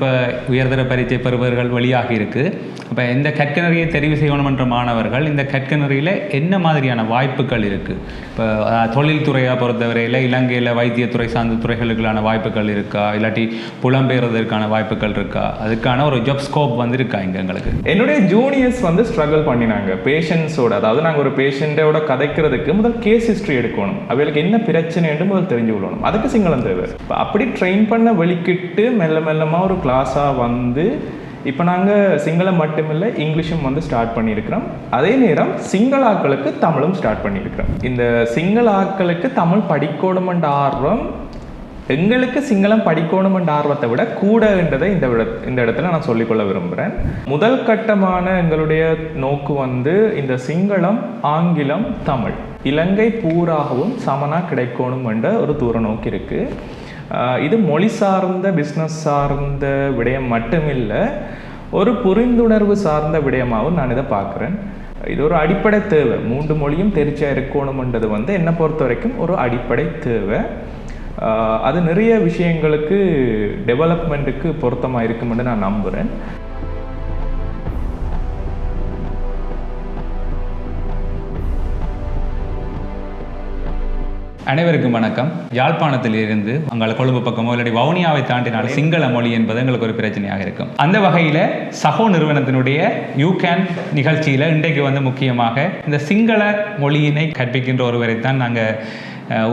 இப்போ உயர்தர பரீட்சை பெறுபவர்கள் வழியாக இருக்குது இப்போ இந்த கற்கனரியை தெரிவு செய்யணுமன்ற மாணவர்கள் இந்த கற்கனரியில் என்ன மாதிரியான வாய்ப்புகள் இருக்குது இப்போ தொழில்துறையாக தொழில்துறையை பொறுத்தவரையில் இலங்கையில் வைத்தியத்துறை சார்ந்த துறைகளுக்கான வாய்ப்புகள் இருக்கா? இல்லாட்டி புலம்பெயர்வதற்கான வாய்ப்புகள் இருக்கா? அதுக்கான ஒரு ஜாப் ஸ்கோப் வந்து இருக்கா இங்கே எங்களுக்கு? என்னுடைய ஜூனியர்ஸ் வந்து ஸ்ட்ரகிள் பண்ணினாங்க. பேஷண்ட்ஸோட அதாவது நாங்கள் ஒரு பேஷண்ட்டோட கதைக்கிறதுக்கு முதல் கேஸ் ஹிஸ்ட்ரி எடுக்கணும். அவங்களுக்கு என்ன பிரச்சனைன்னு முதல் தெரிஞ்சு கொள்ளணும். அதுக்கு சிங்களம் தேவை. இப்போ அப்படி ட்ரெயின் பண்ண வெளிக்கிட்டு மெல்ல மெல்லமாக ஒரு கிளாஸாக வந்து இப்போ நாங்கள் சிங்களம் மட்டுமில்லை இங்கிலீஷும் வந்து ஸ்டார்ட் பண்ணியிருக்கிறோம். அதே நேரம் சிங்களாக்களுக்கு தமிழும் ஸ்டார்ட் பண்ணியிருக்கிறோம். இந்த சிங்களாக்களுக்கு தமிழ் படிக்கணுமென்ற ஆர்வம் எங்களுக்கு சிங்களம் படிக்கணுமென்ற ஆர்வத்தை விட கூடன்றதை இந்த விட இந்த இடத்துல நான் சொல்லிக்கொள்ள விரும்புகிறேன் முதல் கட்டமான எங்களுடைய நோக்கு வந்து இந்த சிங்களம் ஆங்கிலம் தமிழ். இலங்கை பூராகவும் சமனாக கிடைக்கணும் என்ற ஒரு தூர நோக்கு இருக்குது இது மொழி சார்ந்த பிஸ்னஸ் சார்ந்த விடயம் மட்டுமில்லை ஒரு புரிந்துணர்வு சார்ந்த விடயமாகவும் நான் இதை பார்க்குறேன். இது ஒரு அடிப்படை தேவை. மூன்று மொழியும் தெரிச்சா இருக்கணும்ன்றது வந்து என்னை பொறுத்த வரைக்கும் ஒரு அடிப்படை தேவை. அது நிறைய விஷயங்களுக்கு டெவலப்மெண்ட்டுக்கு பொருத்தமாக இருக்கும்னு நான் நம்புகிறேன் அனைவருக்கும் வணக்கம். யாழ்ப்பாணத்தில் இருந்து அங்கே கொழும்பு பக்கமோ இல்லாட்டி வவுனியாவை தாண்டினால் சிங்கள மொழி என்பது எங்களுக்கு ஒரு பிரச்சனையாக இருக்கும். அந்த வகையில் சகோ நிறுவனத்தினுடைய யூ கேன் நிகழ்ச்சியில் இன்றைக்கு வந்து முக்கியமாக இந்த சிங்கள மொழியினை கற்பிக்கின்ற ஒருவரை தான் நாங்கள்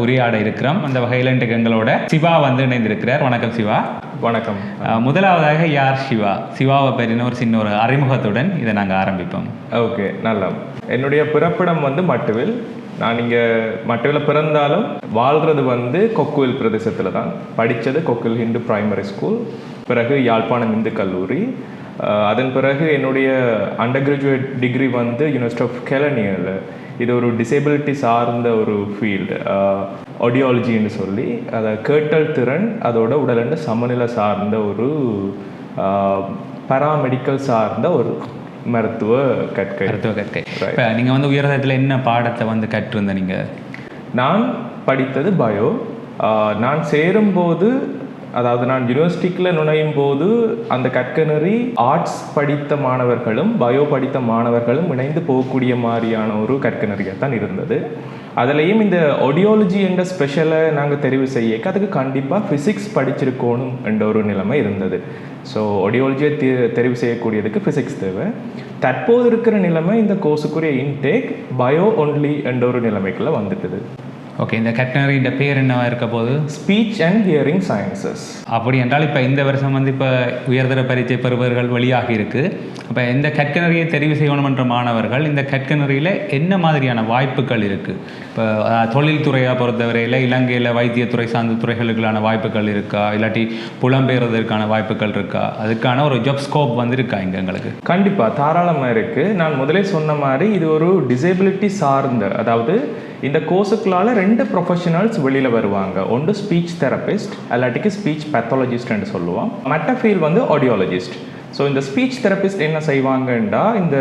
உரையாட இருக்கிறோம். அந்த வகையில் இன்றைக்கு எங்களோட சிவா வந்து இணைந்திருக்கிறார். வணக்கம் சிவா. வணக்கம். முதலாவதாக யார் சிவா? சிவாவை பற்றின ஒரு சின்ன ஒரு அறிமுகத்துடன் இதை நாங்கள் ஆரம்பிப்போம். ஓகே நல்லா என்னுடைய பிறப்பிடம் வந்து மட்டுவில் நான் இங்கே மட்டவில் பிறந்தாலும் வாழ்கிறது வந்து கொக்குவில் பிரதேசத்தில் தான் படித்தது கொக்குவில் ஹிந்து பிரைமரி ஸ்கூல் பிறகு யாழ்ப்பாணம் இந்து கல்லூரி. அதன் பிறகு என்னுடைய அண்டர் கிராஜுவேட் டிகிரி வந்து யூனிவர்சிட்டி ஆஃப் கெலனியில் இது ஒரு டிசேபிலிட்டி சார்ந்த ஒரு ஃபீல்டு ஆடியாலஜின்னு சொல்லி அதை கேட்டல் திறன் அதோட உடலண்டு சமநிலை சார்ந்த ஒரு பராமெடிக்கல் சார்ந்த ஒரு மருத்துவ கற்கை. மருத்துவ கற்கை. இப்போ நீங்கள் வந்து உயர்தரத்தில் என்ன பாடத்தை வந்து கற்றிருந்த நீங்கள் நான் படித்தது பயோ. நான் சேரும்போது அதாவது நான் யூனிவர்சிட்டிக்குள்ள நுழையும் போது அந்த கற்கனரி ஆர்ட்ஸ் படித்த மாணவர்களும் பயோ படித்த மாணவர்களும் இணைந்து போகக்கூடிய மாதிரியான ஒரு கற்கனரியாக தான் இருந்தது. அதுலேயும் இந்த ஒடியாலஜி என்ற ஸ்பெஷலை நாங்கள் தெரிவு செய்ய அதுக்கு கண்டிப்பாக ஃபிசிக்ஸ் படிச்சிருக்கணும் என்ற ஒரு நிலைமை இருந்தது. ஸோ ஒடியாலஜியை தெ தெரிவு செய்யக்கூடியதுக்கு ஃபிசிக்ஸ் தேவை. தற்போது இருக்கிற நிலைமை இந்த கோர்ஸுக்குரிய இன்டேக் பயோ ஒன்லி என்ற ஒரு நிலைமைக்குள்ள வந்துட்டுது. ஓகே இந்த கட்னரின்ற பேர் என்னவா இருக்க போது? ஸ்பீச் அண்ட் ஹியரிங் சயின்சஸ் அப்படி என்றால் இப்போ இந்த வருஷம் வந்து இப்போ உயர்தர பரீட்சை பெறுபவர்கள் வெளியாகி இருக்கு. அப்போ இந்த கற்கனரியை தெரிவு செய்யணும் என்ற மாணவர்கள் இந்த கற்கனரியில் என்ன மாதிரியான வாய்ப்புகள் இருக்கு? இப்போ அஹ், தொழில்துறையை பொறுத்தவரையில் இலங்கையில் வைத்தியத்துறை சார்ந்த துறைகளுக்கான வாய்ப்புகள் இருக்கா? இல்லாட்டி புலம்பெயர்வதற்கான வாய்ப்புகள் இருக்கா? அதுக்கான ஒரு ஜாப் ஸ்கோப் வந்து இருக்கா இங்கே எங்களுக்கு? கண்டிப்பா தாராளமா இருக்கு. நான் முதலே சொன்ன மாதிரி இது ஒரு டிசேபிலிட்டி சார்ந்த அதாவது இந்த கோர்ஸுக்குள்ளால ரெண்டு ப்ரொஃபஷனல்ஸ் வெளியில வருவாங்க. ஒன்று ஸ்பீச் தெரபிஸ்ட் அல்லாட்டிக்கு ஸ்பீச் பேத்தாலஜிஸ்ட்னு சொல்லுவோம். மற்ற ஃபீல் வந்து ஆடியாலஜிஸ்ட் ஸோ இந்த ஸ்பீச் தெரபிஸ்ட் என்ன செய்வாங்கன்றா இந்த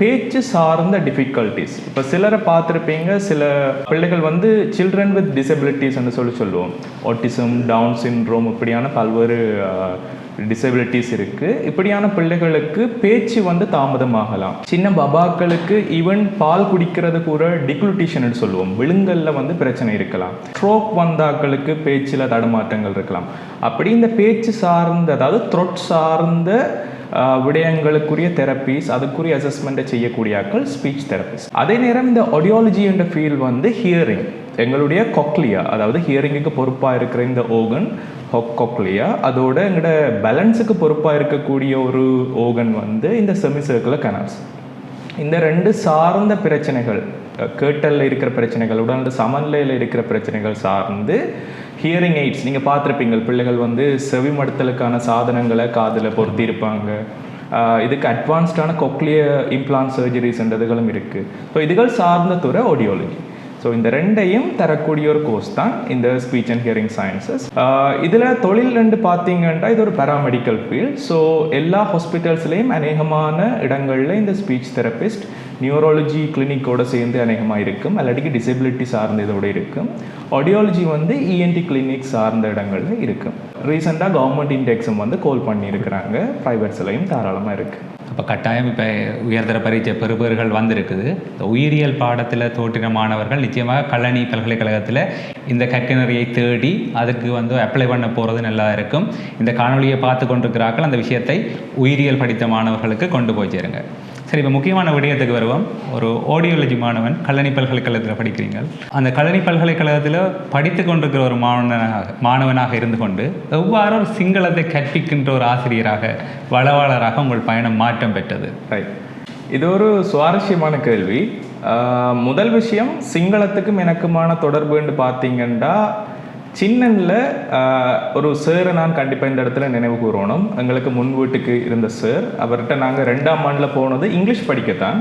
பேச்சு சார்ந்த டிஃபிகல்ட்டிஸ் இப்போ சிலரை பார்த்துருப்பீங்க சில பிள்ளைகள் வந்து சில்ட்ரன் வித் டிசபிலிட்டிஸ்ன்னு சொல்லி சொல்லுவோம். ஆட்டிசம் டவுன் சின்ட்ரோம் இப்படியான பல்வேறு டிசபிலிட்டிஸ் இருக்கு. இப்படியான பிள்ளைகளுக்கு பேச்சு வந்து தாமதமாகலாம். சின்ன பபாக்களுக்கு ஈவன் பால் குடிக்கிறது கூட டிக்ளுட்டிஷன் சொல்லுவோம். விழுங்கல்ல வந்து பிரச்சனை இருக்கலாம். ஸ்ட்ரோக் வந்தாக்களுக்கு பேச்சில் தடுமாற்றங்கள் இருக்கலாம். அப்படி இந்த பேச்சு சார்ந்த அதாவது த்ரொட் சார்ந்த விடயங்களுக்குரிய தெரப்பீஸ் அதுக்குரிய அசஸ்மெண்ட்டை செய்யக்கூடிய ஆக்கள் ஸ்பீச் தெரபிஸ்ட் அதே நேரம் இந்த ஆடியாலஜி என்ற ஃபீல்ட் வந்து ஹியரிங் எங்களுடைய கொக்லியா அதாவது ஹியரிங்குக்கு பொறுப்பாக இருக்கிற இந்த ஓகன் கொக்லியா அதோட எங்களோட பேலன்ஸுக்கு பொறுப்பாக இருக்கக்கூடிய ஒரு ஓகன் வந்து இந்த செமி சர்க்குலர் கனால்ஸ் இந்த ரெண்டு சார்ந்த பிரச்சனைகள் கேட்டலில் இருக்கிற பிரச்சனைகள் உடனே சமநிலையில் இருக்கிற பிரச்சனைகள் சார்ந்து ஹியரிங் எய்ட்ஸ் நீங்கள் பார்த்துருப்பீங்க பிள்ளைகள் வந்து செவிமடுத்தலுக்கான சாதனங்களை காதில் பொருத்தியிருப்பாங்க. இதுக்கு அட்வான்ஸ்டான கொக்லிய இம்ப்ளான்ட் சர்ஜரிஸ்ன்றதுகளும் இருக்குது ஸோ இதுகள் சார்ந்த துறை ஆடியோலஜி ஸோ இந்த ரெண்டையும் தரக்கூடிய ஒரு கோர்ஸ் தான் இந்த ஸ்பீச் அண்ட் ஹியரிங் சயின்சஸ் இதில் தொழில் ரெண்டு பார்த்தீங்கன்னா இது ஒரு பேராமெடிக்கல் ஃபீல்ட் ஸோ எல்லா ஹாஸ்பிட்டல்ஸ்லேயும் அநேகமான இடங்களில் இந்த ஸ்பீச் தெரபிஸ்ட் நியூரோலஜி கிளினிக்கோட சேர்ந்து அநேகமாக இருக்கும். அல்லாட்டிக்கு டிசபிலிட்டி சார்ந்த இதோட இருக்கும். ஆடியாலஜி வந்து இஎன்டி கிளினிக் சார்ந்த இடங்களில் இருக்கும். ரீசெண்டாக கவர்மெண்ட் இன்டெக்ஸும் வந்து கோல் பண்ணியிருக்கிறாங்க. ப்ரைவேட்ஸ்லையும் தாராளமாக இருக்குது அப்போ கட்டாயம் இப்போ உயர்தர பரீட்சை பெறுபவர்கள் வந்திருக்குது. இந்த உயிரியல் பாடத்தில் தோற்றின மாணவர்கள் நிச்சயமாக கல்லணி பல்கலைக்கழகத்தில் இந்த கற்கனரியை தேடி அதுக்கு வந்து அப்ளை பண்ண போகிறது நல்லா இருக்கும். இந்த காணொளியை பார்த்து கொண்டிருக்கிறார்கள். அந்த விஷயத்தை உயிரியல் படித்த மாணவர்களுக்கு கொண்டு போய் சேருங்க. சரி இப்போ முக்கியமான விடயத்துக்கு வருவோம். ஒரு ஆடியோலஜி மாணவன் கல்லணி பல்கலைக்கழகத்தில் படிக்கிறீங்க அந்த கல்லணி பல்கலைக்கழகத்தில் படித்து கொண்டிருக்கிற ஒரு மாணவனாக மாணவனாக இருந்து கொண்டு எவ்வாறு ஒரு சிங்களத்தை கற்பிக்கின்ற ஒரு ஆசிரியராக வளவாளராக உங்கள் பயணம் மாற்றம் பெற்றது? ரைட் இது ஒரு சுவாரஸ்யமான கேள்வி. முதல் விஷயம் சிங்களத்துக்கும் எனக்குமான தொடர்புன்னு பார்த்தீங்கன்னா சின்னனில் ஒரு சேரை நான் கண்டிப்பாக இந்த இடத்துல நினைவு கூறணும். எங்களுக்கு முன் வீட்டுக்கு இருந்த சார் அவர்கிட்ட நாங்கள் ரெண்டாம் ஆண்டில் போனது இங்கிலீஷ் படிக்கத்தான்.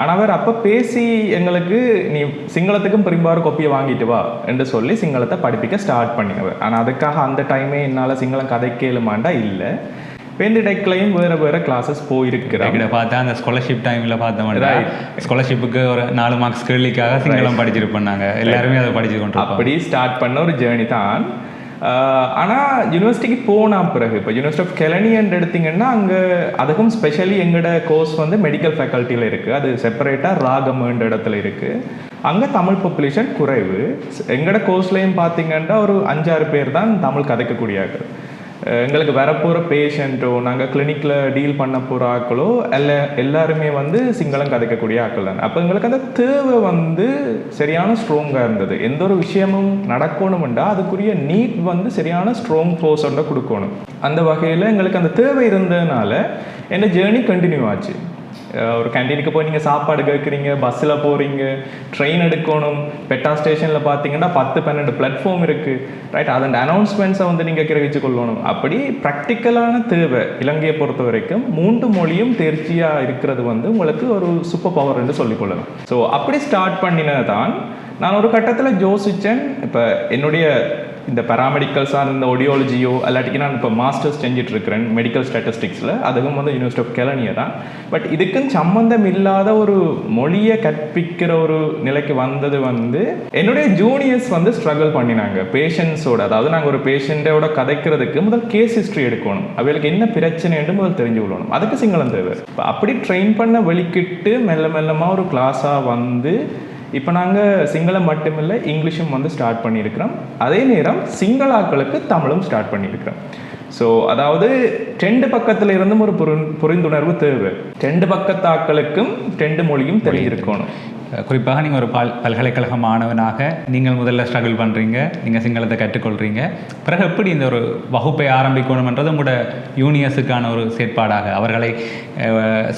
ஆனால் அவர் அப்போ பேசி எங்களுக்கு நீ சிங்களத்துக்கும் பெரும்பாலும் கொப்பியை வாங்கிட்டு வா என்று சொல்லி சிங்களத்தை படிப்பிக்க ஸ்டார்ட் பண்ணினவர். ஆனால் அதுக்காக அந்த டைமே என்னால் சிங்களம் கதை கேளுமாண்டா இல்லை. பேந்திடைக்களையும் வேறு வேறு கிளாஸஸ் போயிருக்கிறேன் இதை பார்த்தா அந்த ஸ்காலர்ஷிப் டைமில் பார்த்தோம்னா ஸ்காலர்ஷிப்புக்கு ஒரு நாலு மார்க்ஸ் கேள்விக்காக சிங்களம் படிச்சிருப்போம் நாங்கள் எல்லாருமே அதை படிச்சு கொண்டு அப்படி ஸ்டார்ட் பண்ண ஒரு ஜேர்னி தான். ஆஹ் ஆனா யூனிவர்சிட்டிக்கு போன பிறகு இப்போ யூனிவர்சிட்டி ஆஃப் கெலனியன் எடுத்தீங்கன்னா அங்கே அதுக்கும் ஸ்பெஷலி எங்களோட கோர்ஸ் வந்து மெடிக்கல் ஃபேக்கல்ட்டியில் இருக்குது அது செப்பரேட்டாக ராகம்ன்ற இடத்துல இருக்குது அங்கே தமிழ் பாப்புலேஷன் குறைவு. எங்களோட கோர்ஸ்லேயும் பார்த்தீங்கன்னா ஒரு அஞ்சாறு பேர் தான் தமிழ் கதைக்கக்கூடியார்கள் எங்களுக்கு வரப்போகிற பேஷண்ட்டோ நாங்கள் கிளினிக்கில் டீல் பண்ண போகிற ஆக்களோ எல்லா எல்லாருமே வந்து சிங்களம் கதைக்கக்கூடிய ஆக்கள் தான். அப்போ எங்களுக்கு அந்த தேவை வந்து சரியான ஸ்ட்ராங்காக இருந்தது. எந்த ஒரு விஷயமும் நடக்கணும்ண்டா அதுக்குரிய நீட் வந்து சரியான ஸ்ட்ராங் ஃபோர்ஸோட கொடுக்கணும். அந்த வகையில் எங்களுக்கு அந்த தேவை இருந்ததுனால என்ன ஜேர்னி கண்டினியூ ஆச்சு. ஒரு கேண்டீனுக்கு போய் நீங்கள் சாப்பாடு கேட்குறீங்க பஸ்ஸில் போகிறீங்க ட்ரெயின் எடுக்கணும் பெட்டா ஸ்டேஷனில் பார்த்தீங்கன்னா பத்து பன்னெண்டு பிளாட்ஃபார்ம் இருக்குது ரைட் அதன் அனௌன்ஸ்மெண்ட்ஸை வந்து நீங்கள் கிரகிச்சு கொள்ளணும். அப்படி ப்ராக்டிக்கலான தேவை இலங்கையை பொறுத்த வரைக்கும் மூன்று மொழியும் தேர்ச்சியாக இருக்கிறது வந்து உங்களுக்கு ஒரு சூப்பர் பவர் என்று சொல்லிக்கொள்ளலாம் ஸோ அப்படி ஸ்டார்ட் பண்ணினது தான் நான் ஒரு கட்டத்தில் யோசித்தேன் இப்போ என்னுடைய இந்த பேராமெடிக்கல் சார்ந்த ஒடியாலஜியோ அல்லாட்டிக்கு நான் இப்போ மாஸ்டர்ஸ் செஞ்சுட்டு இருக்கிறேன் மெடிக்கல் ஸ்டாட்டிஸ்டிக்ஸில் அதுவும் வந்து யூனிவர்சிட்டி ஆஃப் கெலனியா தான். பட் இதுக்கும் சம்மந்தம் இல்லாத ஒரு மொழியை கற்பிக்கிற ஒரு நிலைக்கு வந்தது வந்து என்னுடைய ஜூனியர்ஸ் வந்து ஸ்ட்ரகிள் பண்ணினாங்க. பேஷண்ட்ஸோட அதாவது நாங்கள் ஒரு பேஷண்ட்டோட கதைக்கிறதுக்கு முதல் கேஸ் ஹிஸ்ட்ரி எடுக்கணும். அவளுக்கு என்ன பிரச்சனைன்னு முதல் தெரிஞ்சு கொள்ளணும். அதுக்கு சிங்களம் தேவை. இப்போ அப்படி ட்ரெயின் பண்ண வெளிக்கிட்டு மெல்ல மெல்லமாக ஒரு கிளாஸாக வந்து இப்போ நாங்கள் சிங்களம் மட்டுமில்லை இங்கிலீஷும் வந்து ஸ்டார்ட் பண்ணியிருக்கிறோம். அதே நேரம் சிங்களாக்களுக்கு தமிழும் ஸ்டார்ட் பண்ணியிருக்கிறோம். ஸோ அதாவது ரெண்டு பக்கத்துல இருந்தும் ஒரு புரிந் புரிந்துணர்வு தேவை. ரெண்டு பக்கத்தாக்களுக்கும் ரெண்டு மொழியும் தெரிஞ்சிருக்கணும் குறிப்பாக நீங்கள் ஒரு பல் பல்கலைக்கழக மாணவனாக நீங்கள் முதல்ல ஸ்ட்ரகிள் பண்ணுறீங்க நீங்கள் சிங்களத்தை கற்றுக்கொள்கிறீங்க பிறகு எப்படி இந்த ஒரு வகுப்பை ஆரம்பிக்கணும்ன்றது உங்களோட யூனியர்ஸுக்கான ஒரு செயற்பாடாக அவர்களை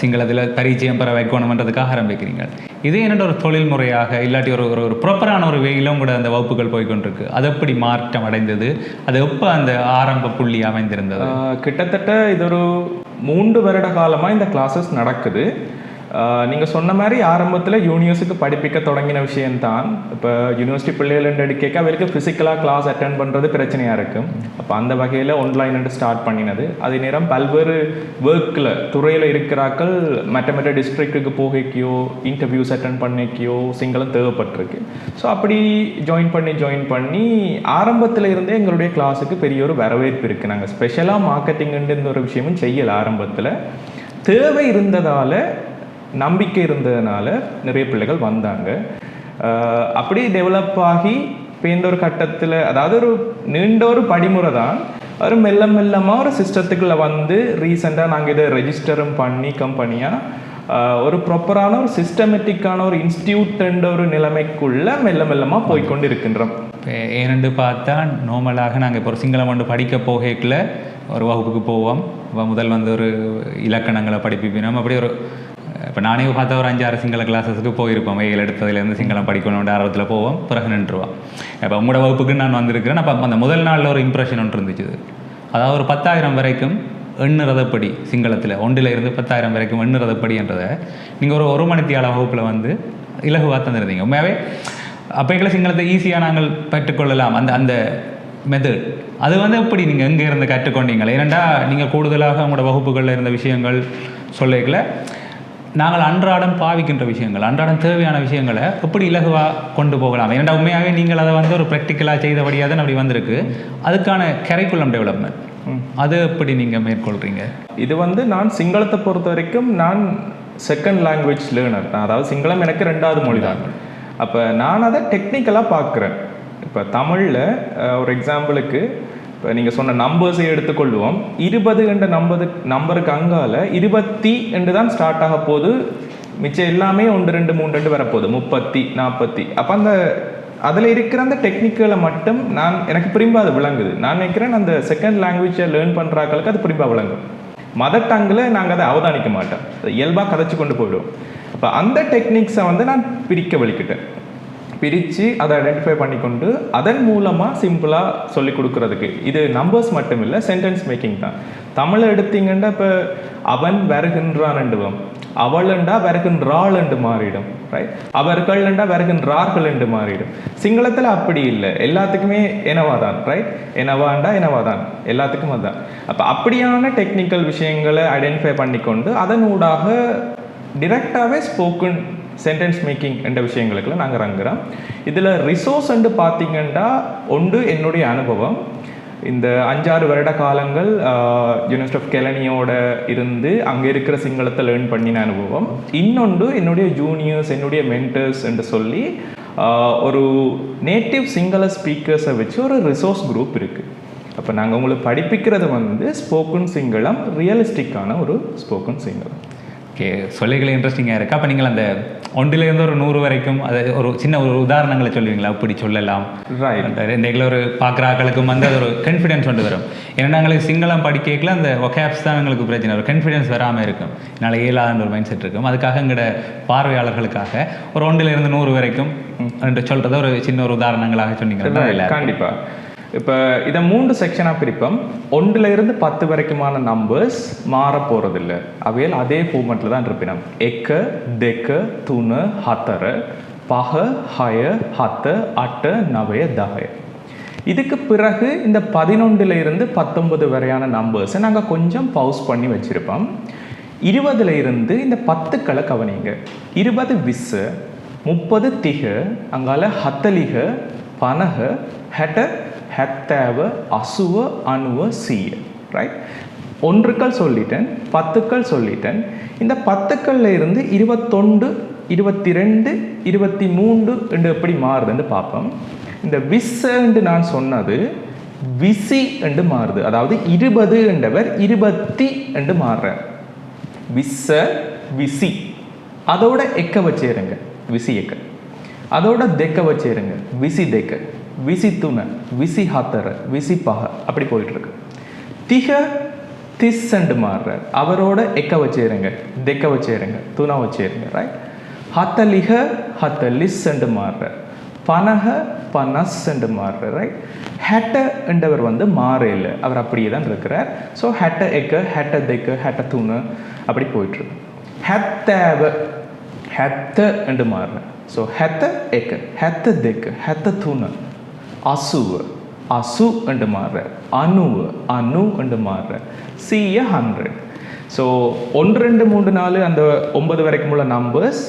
சிங்களத்தில் பரிச்சயம் பெற வைக்கணுமன்றதுக்காக ஆரம்பிக்கிறீங்க? இது என்னோட ஒரு தொழில்முறையாக இல்லாட்டி ஒரு ஒரு ஒரு ப்ராப்பரான ஒரு வெயிலும் கூட அந்த வகுப்புகள் போய்க்கொண்டிருக்கு அது எப்படி மாற்றம் அடைந்தது? அது எப்போ அந்த ஆரம்ப புள்ளி அமைந்திருந்தது? கிட்டத்தட்ட இது ஒரு மூன்று வருட காலமாக இந்த கிளாஸஸ் நடக்குது. நீங்கள் சொன்ன மாதிரி ஆரம்பத்தில் யூனிவர்ஸுக்கு படிப்பிக்க தொடங்கின விஷயம்தான். இப்போ யூனிவர்சிட்டி பிள்ளைகள் எடுக்க அவருக்கு ஃபிசிக்கலாக கிளாஸ் அட்டன் பண்ணுறது பிரச்சனையாக இருக்கும். அப்போ அந்த வகையில் ஆன்லைன் ஸ்டார்ட் பண்ணினது. அதே நேரம் பல்வேறு ஒர்க்கில் துறையில் இருக்கிறாக்கள் மற்ற மற்ற டிஸ்ட்ரிக்ட்டுக்கு போகைக்கியோ இன்டர்வியூஸ் அட்டன் பண்ணிக்கியோ சிங்களம் தேவைப்பட்டிருக்கு. ஸோ அப்படி ஜாயின் பண்ணி ஜாயின் பண்ணி ஆரம்பத்தில் இருந்தே எங்களுடைய கிளாஸுக்கு பெரிய ஒரு வரவேற்பு இருக்குது நாங்கள் ஸ்பெஷலாக மார்க்கெட்டிங்குன்ற ஒரு விஷயமும் செய்யலை ஆரம்பத்தில். தேவை இருந்ததால் நம்பிக்கை இருந்ததுனால நிறைய பிள்ளைகள் வந்தாங்க. அப்படி டெவலப் ஆகி இப்போ இந்த ஒரு கட்டத்தில் அதாவது ஒரு நீண்ட ஒரு படிமுறை தான். ஒரு மெல்ல மெல்லமாக ஒரு சிஸ்டத்துக்குள்ளே வந்து ரீசெண்டாக நாங்கள் இதை ரெஜிஸ்டரும் பண்ணி கம்பெனியாக ஒரு ப்ராப்பரான ஒரு சிஸ்டமேட்டிக்கான ஒரு இன்ஸ்டியூட்ன்ற ஒரு நிலைமைக்குள்ள மெல்ல மெல்லமாக போய்க்கொண்டு இருக்கின்றோம் இப்போ ஏனென்று பார்த்தா நார்மலாக நாங்கள் இப்போ ஒரு சிங்களம் ஒன்று படிக்க போகல ஒரு வகுப்புக்கு போவோம். முதல் வந்து ஒரு இலக்கணங்களை படிப்பிப்போம். அப்படி ஒரு இப்போ நானே பார்த்தா ஒரு அஞ்சாறு சிங்கள கிளாஸஸுக்கு போயிருப்போம். வெயில் எடுத்ததுலேருந்து சிங்களம் படிக்கணும் ஆர்வத்தில் போவோம். பிறகு நின்றுவோம் இப்போ உங்களோட வகுப்புக்கு நான் வந்திருக்கிறேன். அப்போ அந்த முதல் நாளில் ஒரு இம்ப்ரெஷன் ஒன்று இருந்துச்சு அதாவது ஒரு பத்தாயிரம் வரைக்கும் எண்ணுறதப்படி சிங்களத்தில் ஒன்றில் இருந்து பத்தாயிரம் வரைக்கும் எண்ணுறதப்படின்றதை நீங்கள் ஒரு ஒரு மணித்தியால வகுப்பில் வந்து இலகுவாக தந்துருந்தீங்க. உண்மையாகவே அப்பைகளை சிங்களத்தை ஈஸியாக நாங்கள் பெற்றுக்கொள்ளலாம். அந்த அந்த மெத்தட் அது வந்து எப்படி நீங்கள் எங்கே இருந்து கற்றுக்கொண்டீங்களே ஏனெண்டா நீங்கள் கூடுதலாக உங்களோட வகுப்புகளில் இருந்த விஷயங்கள் சொல்லிக்கல. நாங்கள் அன்றாடம் பாவிக்கின்ற விஷயங்கள் அன்றாடம் தேவையான விஷயங்களை எப்படி இலகுவாக கொண்டு போகலாம்? ஏன்னா உண்மையாகவே நீங்கள் அதை வந்து ஒரு ப்ராக்டிக்கலாக செய்தபடியாக தான் அப்படி வந்திருக்கு. அதுக்கான கரிக்குலம் டெவலப்மெண்ட் அது எப்படி நீங்கள் மேற்கொள்கிறீங்க இது வந்து நான் சிங்களத்தை பொறுத்த வரைக்கும் நான் செகண்ட் லாங்குவேஜ் லேர்னர் அதாவது சிங்களம் எனக்கு ரெண்டாவது மொழி தான். அப்போ நான் அதை டெக்னிக்கலாக பார்க்குறேன். இப்போ தமிழில் ஒரு எக்ஸாம்பிளுக்கு இப்போ நீங்கள் சொன்ன நம்பர்ஸை எடுத்துக்கொள்வோம். இருபது என்ற நம்பது நம்பருக்கு அங்கால இருபத்தி என்று தான் ஸ்டார்ட் ஆக போது மிச்சம் எல்லாமே ஒன்று ரெண்டு மூணு ரெண்டு வரப்போகுது. முப்பத்தி நாற்பத்தி. அப்போ அந்த அதில் இருக்கிற அந்த டெக்னிக்கலை மட்டும் நான் எனக்கு பிரிம்பாக அது விளங்குது. நான் நினைக்கிறேன் அந்த செகண்ட் லாங்குவேஜை லேர்ன் பண்ணுறாக்களுக்கு அது பிரிம்பா விளங்கும். மதர் டங்கில் நாங்கள் அதை அவதானிக்க மாட்டோம். இயல்பாக கதைச்சு கொண்டு போயிடுவோம். அப்போ அந்த டெக்னிக்ஸை வந்து நான் பிரிக்க வலிக்கிட்டேன் பிரித்து அதை ஐடென்டிஃபை பண்ணிக்கொண்டு அதன் மூலமாக சிம்பிளாக சொல்லி கொடுக்குறதுக்கு. இது நம்பர்ஸ் மட்டும் இல்லை சென்டென்ஸ் மேக்கிங் தான். தமிழை எடுத்தீங்கன்னா இப்போ அவன் வருகின்றான்ண்டுவம் அவளண்டா விறகுன்றாள் என்று மாறிடும் ரைட் அவர்கள்ண்டா விறகுன்றார்கள் என்று மாறிடும். சிங்களத்தில் அப்படி இல்லை. எல்லாத்துக்குமே எனவாதான் ரைட் எனவாண்டா எனவாதான் எல்லாத்துக்கும் அதான். அப்போ அப்படியான டெக்னிக்கல் விஷயங்களை ஐடென்டிஃபை பண்ணிக்கொண்டு அதனூடாக டிரெக்டாகவே ஸ்போக்கன் சென்டென்ஸ் மேக்கிங் என்ற விஷயங்களுக்குலாம் நாங்கள் இறங்குறோம். இதில் ரிசோர்ஸ் என்று பார்த்தீங்கன்னா ஒன்று என்னுடைய அனுபவம். இந்த அஞ்சாறு வருட காலங்கள் யூனிவர்சிட்டி ஆஃப் கெலனியோட இருந்து அங்கே இருக்கிற சிங்களத்தை லேர்ன் பண்ணின அனுபவம். இன்னொன்று என்னுடைய ஜூனியர்ஸ் என்னுடைய மென்டர்ஸ் என்று சொல்லி ஒரு நேட்டிவ் சிங்கள ஸ்பீக்கர்ஸை வச்சு ஒரு ரிசோர்ஸ் குரூப் இருக்குது அப்போ நாங்கள் உங்களுக்கு படிப்பிக்கிறது வந்து ஸ்போக்கன் சிங்களம் ரியலிஸ்டிக்கான ஒரு ஸ்போக்கன் சிங்களம். ஓகே சொல்லிகள் இன்ட்ரெஸ்டிங்காக இருக்குது அப்போ நீங்கள் அந்த ஒன்றிலேருந்து ஒரு நூறு வரைக்கும் அது ஒரு சின்ன ஒரு உதாரணங்களை சொல்லுவீங்களா? அப்படி சொல்லலாம். எங்களை ஒரு பார்க்குற ஆட்களுக்கும் வந்து அது ஒரு கான்ஃபிடென்ஸ் கொண்டு வரும். ஏன்னா எங்களுக்கு சிங்களம் படிக்கல அந்த ஒகேப்ஸ் தான் எங்களுக்கு பிரச்சனை. ஒரு கான்ஃபிடென்ஸ் வராமல் இருக்கும். என்னால் இயலாதுன்ற ஒரு மைண்ட் செட் இருக்கும். அதுக்காக எங்களோட பார்வையாளர்களுக்காக ஒரு ஒன்றில் இருந்து நூறு வரைக்கும் சொல்கிறத ஒரு சின்ன ஒரு உதாரணங்களாக சொன்னீங்கன்னா இல்லை கண்டிப்பா. இப்போ இதை மூன்று செக்ஷனாக பிரிப்போம். ஒன்றுல இருந்து பத்து வரைக்குமான நம்பர்ஸ் மாற போகிறதில்ல அவையில் அதே ஃபார்மெட்டில் தான் இருப்பினோம். எக்க தெக்க துணு ஹத்தர பக ஹய ஹத்த அட்ட நவய தகய. இதுக்கு பிறகு இந்த பதினொன்றுல இருந்து பத்தொன்பது வரையான நம்பர்ஸை நாங்கள் கொஞ்சம் பவுஸ் பண்ணி வச்சுருப்போம். இருபதுல இருந்து இந்த பத்துக்களை கவனிங்க. இருபது விஸ்ஸு முப்பது திக அங்கால ஹத்தலிக பனக ஹெட்ட ஹெத்தேவ அசுவ அணுவ சீய. ரைட் ஒன்றுக்கள் சொல்லிட்டேன் பத்துக்கள் சொல்லிட்டேன். இந்த பத்துக்கள்ல இருந்து இருபத்தொண்டு இருபத்தி ரெண்டு இருபத்தி மூன்று என்று எப்படி மாறுதுன்னு பார்ப்போம். இந்த விஸ்ஸன்று நான் சொன்னது விசி என்று மாறுது. அதாவது இருபது என்றவர் இருபத்தி என்று மாறுறார். விஸ்ஸ விசி. அதோட எக்க வச்சேருங்க விசி எக்க. அதோட தெக்க வச்சேருங்க விசி தெக்க. விசி விசிஹாத்தர விசி விசி அப்படி போயிட்டு இருக்கு திக திஸ்ஸண்டு மாறுறார் அவரோட எக்க வச்சேருங்க தெக்க வச்சேருங்க துணா வச்சேருங்க ரைட் ஹத்தலிக ஹத்த லிஸ்ஸண்டு மாறுறார் பனக பனஸ் என்று மாறுறார் ரைட் ஹெட்ட என்றவர் வந்து மாற அவர் அப்படியே தான் இருக்கிறார். ஸோ ஹெட்ட எக்க ஹெட்ட தெக்க ஹெட்ட தூணு அப்படி போயிட்டுருக்கு. ஹெத்தேவ ஹெத்த என்று மாறுறார் ஸோ ஹெத்த எக்க ஹெத்த தெக்க ஹெத்த தூணு அசுவ அசு என்று மாறுற. அணுவு அணு என்று மாறுற. சிய ஹண்ட்ரட் ஸோ ஒன்று ரெண்டு மூன்று நாலு அந்த ஒன்பது வரைக்கும் உள்ள நம்பர்ஸ்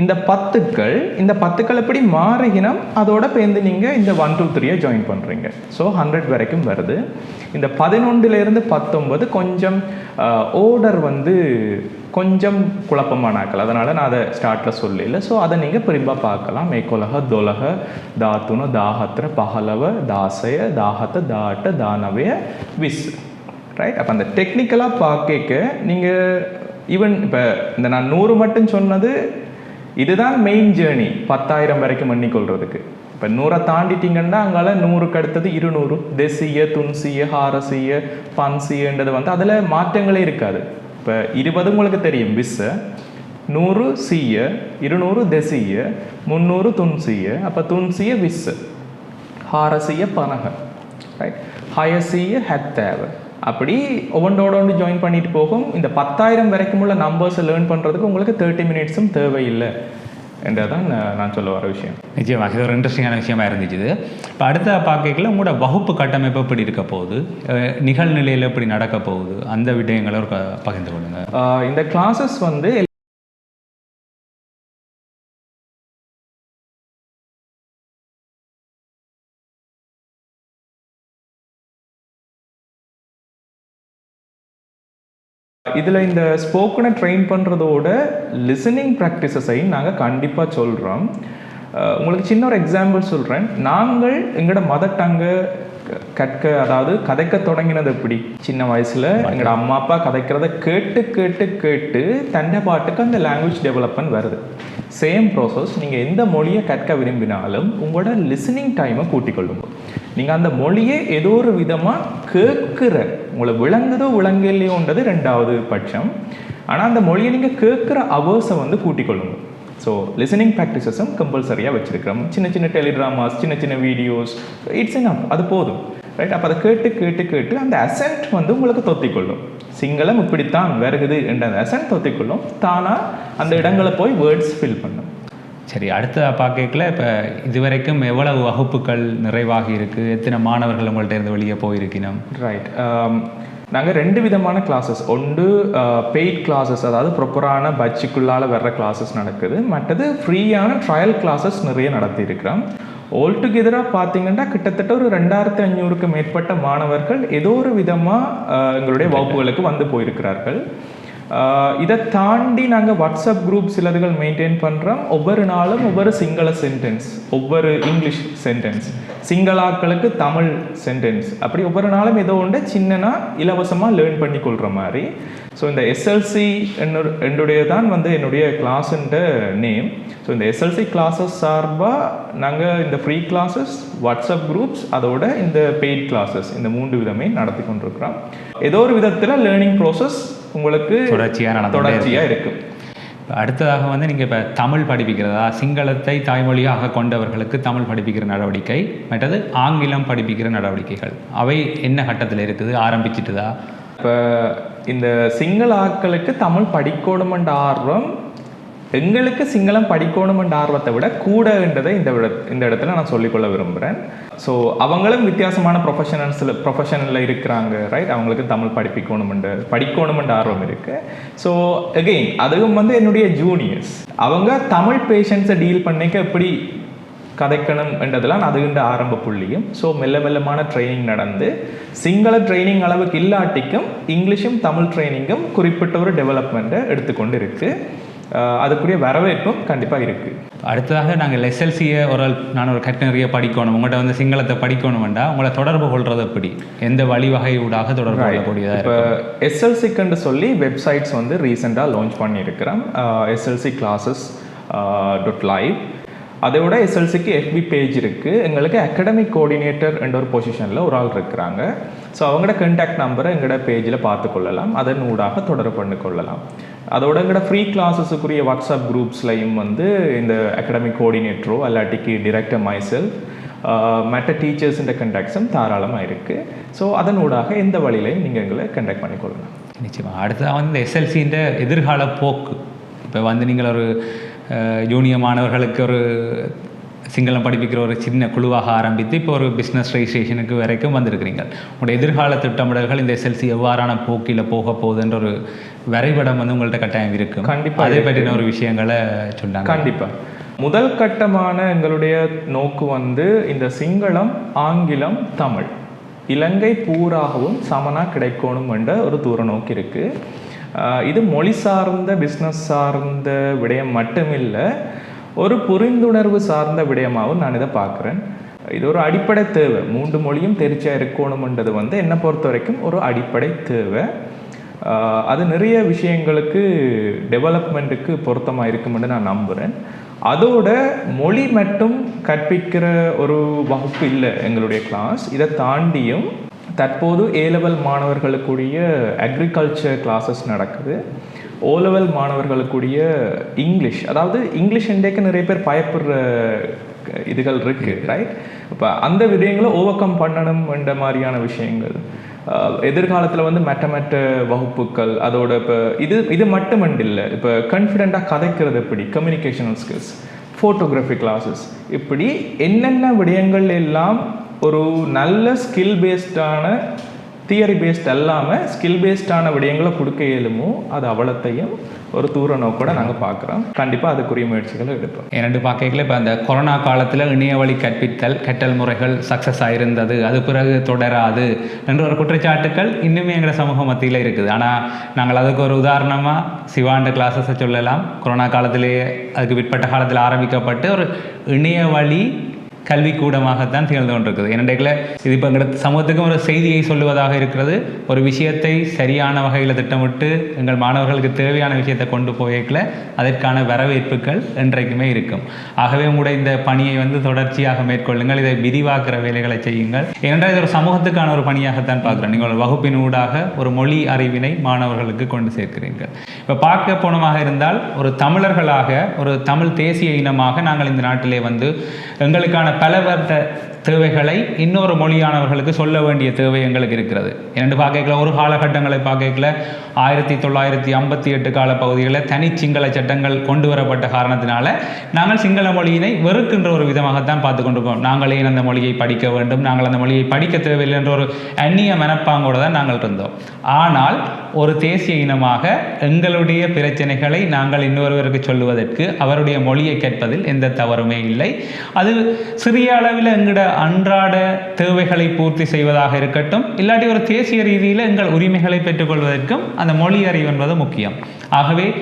இந்த பத்துக்கள் இந்த பத்துக்கள் எப்படி மாறுகினம் அதோட பேர்ந்து நீங்கள் இந்த ஒன் டூ த்ரீயை ஜாயின் பண்ணுறீங்க ஸோ ஹண்ட்ரட் வரைக்கும் வருது. இந்த பதினொன்றுலேருந்து பத்தொன்பது கொஞ்சம் ஓர்டர் வந்து கொஞ்சம் குழப்பமானாக்கள். அதனால் நான் அதை ஸ்டார்ட்டில் சொல்லல. ஸோ அதை நீங்கள் பிரிம்பாக பார்க்கலாம். மேக்கொலக தொலக தாத்துன தாகத்திர பகலவ தாசய தாகத்த தாட்ட தானவைய விஸ். ரைட் அப்போ அந்த டெக்னிக்கலாக பார்க்க நீங்கள் ஈவன் இப்போ இந்த நான் நூறு மட்டும் சொன்னது இதுதான் மெயின் ஜேர்னி பத்தாயிரம் வரைக்கும் எண்ணிக்கொள்றதுக்கு. இப்போ நூறை தாண்டிட்டீங்கன்னா அங்கால நூறுக்கு அடுத்தது இருநூறு. தெசிய துன்சிய ஹாரசிய பன்சியன்றது வந்து அதில் மாற்றங்களே இருக்காது. இப்போ இருபது உங்களுக்கு தெரியும் விஸ்ஸை நூறு சீய இருநூறு தெசிய முந்நூறு துன்சிய அப்போ துன்சிய விஸ்ஸு ஹாரசிய பனக ரைட் ஹயசிய ஹத்தேவ. அப்படி ஒவ்வொன்றோட ஒன்று ஜாயின் பண்ணிட்டு போகும். இந்த பத்தாயிரம் வரைக்கும் உள்ள நம்பர்ஸை லேர்ன் பண்ணுறதுக்கு உங்களுக்கு தேர்ட்டி மினிட்ஸும் தேவையில்லை. என்றதான் நான் சொல்ல வர விஷயம். நிச்சயமாக இது ஒரு இன்ட்ரெஸ்டிங்கான விஷயமா இருந்துச்சு இது. இப்போ அடுத்த பார்க்கல உங்களோட வகுப்பு கட்டமைப்பு எப்படி இருக்க போகுது? நிகழ்நிலையில் எப்படி நடக்க போகுது? அந்த விடயங்களை ஒரு பகிர்ந்து கொள்ளுங்க. இந்த கிளாஸஸ் வந்து இதில் இந்த ஸ்போக்கனை ட்ரெயின் பண்ணுறதோட லிசனிங் ப்ராக்டிசஸையும் நாங்கள் கண்டிப்பாக சொல்கிறோம் உங்களுக்கு சின்ன ஒரு எக்ஸாம்பிள் சொல்கிறேன் நாங்கள் எங்களோட மதர் டங்கை கற்க அதாவது கதைக்க தொடங்கினது எப்படி? சின்ன வயசில் எங்களோட அம்மா அப்பா கதைக்கிறத கேட்டு கேட்டு கேட்டு தண்டை பாட்டுக்கு அந்த லாங்குவேஜ் டெவலப்மெண்ட் வருது. சேம் ப்ராசஸ் நீங்கள் எந்த மொழியை கற்க விரும்பினாலும் உங்களோட லிசனிங் டைமை கூட்டிக் கொள்ளுங்க நீங்கள் அந்த மொழியை ஏதோ ஒரு விதமாக கேட்குற உங்களை விளங்குதோ விளங்கலையோன்றது ரெண்டாவது பட்சம். ஆனால் அந்த மொழியை நீங்கள் கேட்குற அவர்ஸை வந்து கூட்டிக் கொள்ளுங்கள் ஸோ லிசனிங் ப்ராக்டிசஸும் கம்பல்சரியாக வச்சுருக்கிறோம். சின்ன சின்ன டெலிட்ராமாஸ் சின்ன சின்ன வீடியோஸ் இட்ஸ் இன் அது போதும். ரைட் அப்போ அதை கேட்டு கேட்டு கேட்டு அந்த அசென்ட் வந்து உங்களுக்கு தொத்திக்கொள்ளும் சிங்களம் இப்படித்தான் வருகுது என்ற அந்த அசென்ட் தொத்திக்கொள்ளும் தானாக அந்த இடங்களை போய் வேர்ட்ஸ் ஃபில் பண்ணும். சரி அடுத்ததாக பார்க்கல இப்போ இதுவரைக்கும் எவ்வளவு வகுப்புகள் நிறைவாகி இருக்கு? எத்தனை மாணவர்கள் உங்கள்கிட்ட இருந்து வெளியே போயிருக்கணும் ரைட் um, நாங்கள் ரெண்டு விதமான கிளாஸஸ் ஒன்று uh, பெய்ட் கிளாஸஸ் அதாவது ப்ரொப்பரான பட்ஜெட்டுக்குள்ளால் வர்ற கிளாஸஸ் நடக்குது. மற்றது ஃப்ரீயான ட்ரையல் கிளாஸஸ் நிறைய நடத்தியிருக்கிறோம். ஆல் டுகெதராக பார்த்தீங்கன்னா கிட்டத்தட்ட ஒரு ரெண்டாயிரத்தி ஐநூறுக்கு மேற்பட்ட மாணவர்கள் ஏதோ ஒரு விதமாக uh, எங்களுடைய வகுப்புகளுக்கு வந்து போயிருக்கிறார்கள். இதை தாண்டி நாங்கள் வாட்ஸ்அப் குரூப் சிலதுகள் மெயின்டைன் பண்ணுறோம் ஒவ்வொரு நாளும் ஒவ்வொரு சிங்கள சென்டென்ஸ் ஒவ்வொரு இங்கிலீஷ் சென்டென்ஸ் சிங்களாக்களுக்கு தமிழ் சென்டென்ஸ் அப்படி ஒவ்வொரு நாளும் ஏதோ ஒன்று சின்னனா இலவசமாக லேர்ன் பண்ணி கொள்கிற மாதிரி. ஸோ இந்த எஸ்எல்சி என்னோட என்னுடைய தான் வந்து என்னுடைய கிளாஸுன்ற நேம் ஸோ இந்த எஸ்எல்சி கிளாஸஸ் சார்பாக நாங்கள் இந்த ஃப்ரீ கிளாஸஸ் வாட்ஸ்அப் குரூப்ஸ் அதோட இந்த பெய்ட் கிளாஸஸ் இந்த மூன்று விதமே நடத்தி கொண்டிருக்கிறோம். ஏதோ ஒரு விதத்தில் லேர்னிங் ப்ராசஸ் உங்களுக்கு தொடர்ச்சியா நடந்துட்டே தொடர்ச்சியாக இருக்கும் இப்ப அடுத்ததாக வந்து நீங்கள் இப்போ தமிழ் படிப்பிக்கிறதா சிங்களத்தை தாய்மொழியாக கொண்டவர்களுக்கு தமிழ் படிப்பிக்கிற நடவடிக்கை மற்றது ஆங்கிலம் படிப்பிக்கிற நடவடிக்கைகள் அவை என்ன கட்டத்தில் இருக்குது ஆரம்பிச்சிட்டுதா? இப்போ இந்த சிங்கள ஆட்களுக்கு தமிழ் படிக்கணுமென்ற ஆர்வம் எங்களுக்கு சிங்களம் படிக்கணுமென்ற ஆர்வத்தை விட கூடன்றதை இந்த விட இந்த இடத்துல நான் சொல்லிக்கொள்ள விரும்புகிறேன் ஸோ அவங்களும் வித்தியாசமான ப்ரொஃபஷனல்ஸில் ப்ரொஃபஷனில் இருக்கிறாங்க ரைட் அவங்களுக்கு தமிழ் படிப்பிக்கணுமென்ற படிக்கணுமென்ற ஆர்வம் இருக்குது ஸோ அகெயின் அதுவும் வந்து என்னுடைய ஜூனியர்ஸ் அவங்க தமிழ் பேஷண்ட்ஸை டீல் பண்ணிக்க எப்படி கதைக்கணும் என்றதெல்லாம் அதுகின்ற ஆரம்ப புள்ளியும். ஸோ மெல்ல மெல்லமான ட்ரைனிங் நடந்து சிங்கள ட்ரைனிங் அளவுக்கு இல்லாட்டிக்கும் இங்கிலீஷும் தமிழ் ட்ரைனிங்கும் குறிப்பிட்ட ஒரு டெவலப்மெண்ட்டை எடுத்துக்கொண்டு இருக்கு அஹ் அதுக்குரிய வரவேற்பும் கண்டிப்பாக இருக்கு. அடுத்ததாக நாங்கள் எஸ்எல்சியை ஒரு நான் ஒரு கட்டணறிய படிக்கணும் உங்கள்கிட்ட வந்து சிங்களத்தை படிக்கணுமெண்டா உங்களை தொடர்பு கொள்றது எப்படி? எந்த வழிவகை ஊடாக தொடர்பு கொள்ளக்கூடியதாக இப்போ எஸ்எல்சிக்குன்னு சொல்லி வெப்சைட்ஸ் வந்து ரீசெண்டாக லான்ச் பண்ணியிருக்கிறோம். எஸ்எல்சி கிளாஸஸ் டாட் லைவ் அதோட எஸ்எல்சிக்கு எஃபி பேஜ் இருக்குது எங்களுக்கு அகடமிக் கோஆர்டினேட்டர் என்ற ஒரு பொசிஷனில் ஒரு ஆள் இருக்கிறாங்க. ஸோ அவங்களோட கண்டாக்ட் நம்பரை எங்களோட பேஜில் பார்த்து கொள்ளலாம். அதன் ஊடாக தொடர்பு பண்ணி கொள்ளலாம். அதோட எங்களோட ஃப்ரீ கிளாஸஸுக்குரிய வாட்ஸ்அப் குரூப்ஸ்லையும் வந்து இந்த அகடமிக் கோஆர்டினேட்டரோ அல்லாட்டிக்கு டிரெக்டர் மைசெல்ஃப் மற்ற டீச்சர்ஸுன்ற கண்டாக்ட்ஸும் தாராளமாக இருக்குது ஸோ அதன் ஊடாக எந்த வழியிலையும் நீங்கள் எங்களை கண்டாக்ட் பண்ணிக்கொள்ளலாம் நிச்சயமாக அடுத்ததாக வந்து எஸ்எல்சின்ற எதிர்கால போக்கு. இப்போ வந்து நீங்கள் ஒரு ஜூனியர் மாணவர்களுக்கு ஒரு சிங்களம் படிப்பிக்கிற ஒரு சின்ன குழுவாக ஆரம்பித்து இப்போ ஒரு பிஸ்னஸ் ரெஜிஸ்ட்ரேஷனுக்கு வரைக்கும் வந்திருக்கிறீங்க உங்களோட எதிர்கால திட்டமிடல்கள் இந்த எஸ்எல்சி எவ்வாறான போக்கில் போக போகுதுன்ற ஒரு வரைபடம் வந்து உங்கள்ட்ட கட்டாயம் இருக்கும். கண்டிப்பா அதை. பற்றின ஒரு விஷயங்களை சொன்னாங்க. கண்டிப்பா. முதல் கட்டமான எங்களுடைய நோக்கு வந்து இந்த சிங்களம் ஆங்கிலம் தமிழ். இலங்கை பூராகவும் சமனா கிடைக்கணும் என்ற ஒரு தூர நோக்கு இருக்கு. ஆஹ் இது மொழி சார்ந்த பிஸ்னஸ் சார்ந்த விடயம் மட்டுமில்லை ஒரு புரிந்துணர்வு சார்ந்த விடயமாகவும் நான் இதை பார்க்குறேன். இது ஒரு அடிப்படை தேவை. மூன்று மொழியும் தெரிச்சா இருக்கணும்ன்றது வந்து என்னை பொறுத்த வரைக்கும் ஒரு அடிப்படை தேவை. அது நிறைய விஷயங்களுக்கு டெவலப்மெண்ட்டுக்கு பொருத்தமாக இருக்கும்னு நான் நம்புகிறேன் அதோட மொழி மட்டும் கற்பிக்கிற ஒரு வகுப்பு இல்லை எங்களுடைய கிளாஸ் இதை தாண்டியும் தற்போது ஏ லெவல் மாணவர்களுக்குரிய அக்ரிகல்ச்சர் கிளாஸஸ் நடக்குது. ஓ லெவல் மாணவர்களுக்குரிய இங்கிலீஷ் அதாவது இங்கிலீஷ் இன்றைக்கு நிறைய பேர் பயப்படுற இதுகள் இருக்கு ரைட் இப்போ அந்த விடயங்களை ஓவர் கம் பண்ணணும் என்ற மாதிரியான விஷயங்கள். எதிர்காலத்தில் வந்து மற்ற வகுப்புகள் அதோட இப்போ இது இது மட்டுமண்டு இல்லை இப்போ கான்ஃபிடெண்ட்டாக கதைக்கிறது எப்படி? கம்யூனிகேஷனல் ஸ்கில்ஸ் ஃபோட்டோகிராஃபி கிளாஸஸ் இப்படி என்னென்ன விடயங்கள் எல்லாம் ஒரு நல்ல ஸ்கில் பேஸ்டான தியரி பேஸ்ட் அல்லாமல் ஸ்கில் பேஸ்டான விடயங்களை கொடுக்க இயலுமோ அது அவ்வளத்தையும் ஒரு தூர நோக்கோட நாங்கள் பார்க்குறோம். கண்டிப்பாக அதுக்குரிய முயற்சிகளை எடுப்போம். இரண்டு பார்க்கல இப்போ அந்த கொரோனா காலத்தில் இணைய வழி கற்பித்தல் கற்றல் முறைகள் சக்ஸஸ் ஆயிருந்தது. அது பிறகு தொடராது என்ற ஒரு குற்றச்சாட்டுக்கள் இன்னுமே எங்கள் சமூக மத்தியில் இருக்குது. ஆனால் நாங்கள் அதுக்கு ஒரு உதாரணமாக சிவாண்ட கிளாஸஸை சொல்லலாம். கொரோனா காலத்திலேயே அதுக்கு பிற்பட்ட காலத்தில் ஆரம்பிக்கப்பட்டு ஒரு இணைய வழி கல்விக்கூடமாகத்தான் திகழ்ந்து கொண்டிருக்குது என்னென்றைகள இது இப்போ எங்களோட சமூகத்துக்கும் ஒரு செய்தியை சொல்லுவதாக இருக்கிறது. ஒரு விஷயத்தை சரியான வகையில் திட்டமிட்டு எங்கள் மாணவர்களுக்கு தேவையான விஷயத்தை கொண்டு போய்க்கல அதற்கான வரவேற்புகள் என்றைக்குமே இருக்கும். ஆகவே உங்களுடைய இந்த பணியை வந்து தொடர்ச்சியாக மேற்கொள்ளுங்கள் இதை விரிவாக்குற வேலைகளை செய்யுங்கள். ஏனென்றால் இது ஒரு சமூகத்துக்கான ஒரு பணியாகத்தான் பார்க்குறோம். நீங்கள் ஒரு வகுப்பின் ஊடாக ஒரு மொழி அறிவினை மாணவர்களுக்கு கொண்டு சேர்க்கிறீர்கள். இப்போ பார்க்க போனமாக இருந்தால் ஒரு தமிழர்களாக ஒரு தமிழ் தேசிய இனமாக நாங்கள் இந்த நாட்டிலே வந்து எங்களுக்கான பலவர்த்த தேவைகளை இன்னொரு மொழியானவர்களுக்கு சொல்ல வேண்டிய தேவை எங்களுக்கு இருக்கிறது. இரண்டு பார்க்கல ஒரு காலகட்டங்களை பார்க்கல ஆயிரத்தி தொள்ளாயிரத்தி ஐம்பத்தி எட்டு கால பகுதிகளில் தனி சிங்கள சட்டங்கள் கொண்டு வரப்பட்ட காரணத்தினால நாங்கள் சிங்கள மொழியினை வெறுக்கின்ற ஒரு விதமாகத்தான் பார்த்து கொண்டிருக்கோம். நாங்களே அந்த மொழியை படிக்க வேண்டும்? நாங்கள் அந்த மொழியை படிக்க தேவையில்லை என்ற ஒரு அந்நிய மனப்பாங்கோடு தான் நாங்கள் இருந்தோம். ஆனால் ஒரு தேசிய இனமாக எங்களுடைய பிரச்சனைகளை நாங்கள் இன்னொருவருக்கு சொல்லுவதற்கு அவருடைய மொழியை கேட்பதில் எந்த தவறுமே இல்லை. அது சிறிய அளவில் எங்களோட அன்றாட தேவைகளை பூர்த்தி செய்வதாக இருக்கட்டும் இல்லாட்டி ஒரு தேசிய ரீதியில் எங்கள் உரிமைகளை பெற்றுக்கொள்வதற்கும் அந்த மொழி அறிவு என்பது முக்கியம். ஆகவே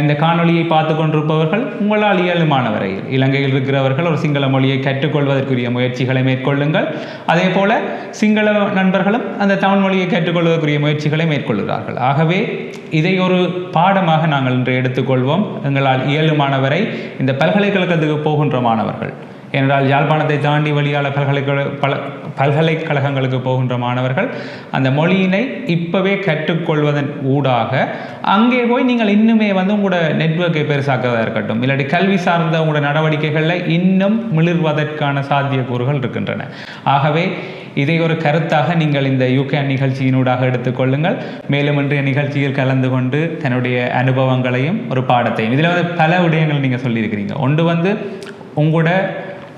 இந்த காணொளியை பார்த்து கொண்டிருப்பவர்கள் உங்களால் இயலுமான இலங்கையில் இருக்கிறவர்கள் ஒரு சிங்கள மொழியை கற்றுக்கொள்வதற்குரிய முயற்சிகளை மேற்கொள்ளுங்கள். அதே போல சிங்கள நண்பர்களும் அந்த தமிழ் மொழியை கற்றுக்கொள்வதற்குரிய முயற்சிகளை மேற்கொள்கிறார்கள். ஆகவே இதை ஒரு பாடமாக நாங்கள் இன்று எடுத்துக்கொள்வோம். எங்களால் இயலுமானவரை இந்த பல்கலைக்கழகத்துக்கு போகின்ற மாணவர்கள் ஏனென்றால் யாழ்ப்பாணத்தை தாண்டி வழியாள பல்கலைக்கழக பல பல்கலைக்கழகங்களுக்கு போகின்ற மாணவர்கள் அந்த மொழியினை இப்போவே கற்றுக்கொள்வதன் ஊடாக அங்கே போய் நீங்கள் இன்னுமே வந்து உங்களோட நெட்வொர்க்கை பெருசாக்கிறதா இருக்கட்டும். இல்லாட்டி கல்வி சார்ந்த உங்களோட நடவடிக்கைகளில் இன்னும் மிளிர்வதற்கான சாத்தியக்கூறுகள் இருக்கின்றன. ஆகவே இதை ஒரு கருத்தாக நீங்கள் இந்த யூகே நிகழ்ச்சியினூடாக எடுத்துக்கொள்ளுங்கள் மேலும் இன்றைய நிகழ்ச்சியில் கலந்து கொண்டு தன்னுடைய அனுபவங்களையும் ஒரு பாடத்தையும் இதில் வந்து பல விடயங்கள் நீங்கள் சொல்லியிருக்கிறீங்க. ஒன்று வந்து உங்களோட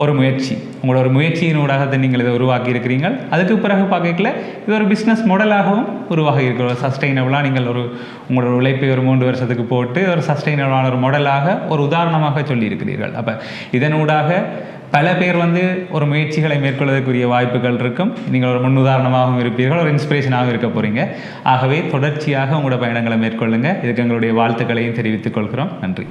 ஒரு முயற்சி. உங்களோட ஒரு முயற்சியின் அதை நீங்கள் இதை உருவாக்கி இருக்கிறீர்கள் அதுக்கு பிறகு பார்க்கல இது ஒரு பிஸ்னஸ் மாடலாகவும் உருவாகி இருக்கிற ஒரு சஸ்டைனபிளாக நீங்கள் ஒரு உங்களோட உழைப்பை ஒரு மூன்று வருஷத்துக்கு போட்டு ஒரு சஸ்டைனபிளான ஒரு மாடலாக ஒரு உதாரணமாக சொல்லியிருக்கிறீர்கள். அப்போ இதனூடாக பல பேர் வந்து ஒரு முயற்சிகளை மேற்கொள்வதற்குரிய வாய்ப்புகள் இருக்கும். நீங்கள் ஒரு முன்னுதாரணமாகவும் இருப்பீர்கள். ஒரு இன்ஸ்பிரேஷனாகவும் இருக்க போகிறீங்க ஆகவே தொடர்ச்சியாக உங்களோட பயணங்களை மேற்கொள்ளுங்கள் இதுக்கு எங்களுடைய வாழ்த்துக்களையும் தெரிவித்துக் கொள்கிறோம். நன்றி.